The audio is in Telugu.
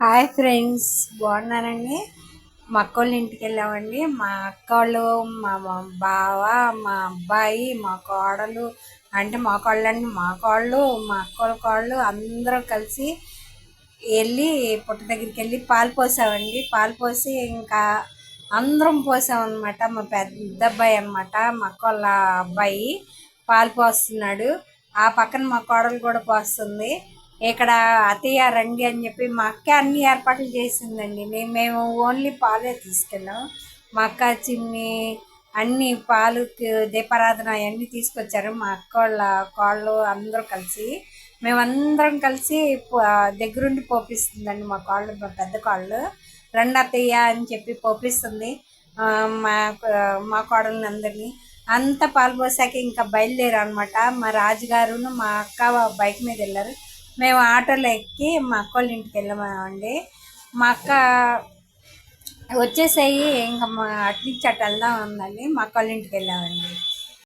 హాయ్ ఫ్రెండ్స్ బాగున్నారండి? మా అక్క వాళ్ళ ఇంటికి వెళ్ళామండి. మా అక్క వాళ్ళు మా మా బావ మా అబ్బాయి మా కోడలు అంటే మా కోళ్ళండి మా కోళ్ళు మా అక్క వాళ్ళ కోళ్ళు అందరం కలిసి వెళ్ళి పుట్ట దగ్గరికి వెళ్ళి పాలు పోసామండి. పాలు పోసి ఇంకా అందరం పోసామన్నమాట. మా పెద్ద అబ్బాయి అనమాట మా అక్క వాళ్ళ అబ్బాయి పాలు పోస్తున్నాడు. ఆ పక్కన మా కోడలు కూడా పోస్తుంది. ఇక్కడ అతయ్య రండి అని చెప్పి మా అక్క అన్ని ఏర్పాట్లు చేసిందండి. మేము మేము ఓన్లీ పాలే తీసుకెళ్ళాం. మా అక్క చిన్ని అన్ని పాలు దీపారాధన అవన్నీ తీసుకొచ్చారు. మా అక్క వాళ్ళ కోళ్ళు అందరూ కలిసి మేమందరం కలిసి దగ్గరుండి పోపిస్తుందండి మా కాళ్ళు మా పెద్ద కాళ్ళు. రెండు అత్తయ్య అని చెప్పి పోపిస్తుంది. మా మా కోడల్ని అందరినీ అంత పాలు పోసాక ఇంకా బయలుదేరారు అనమాట మా రాజుగారును మా అక్క బైక్ మీద వెళ్ళారు. మేము ఆటోలో ఎక్కి మా అక్క వాళ్ళ ఇంటికి వెళ్ళామండి మా అక్క వచ్చేసాయి ఇంకా మా అటు నుంచి అటు వెళ్దాం ఉందండి. మా అక్క వాళ్ళ ఇంటికి వెళ్ళామండి.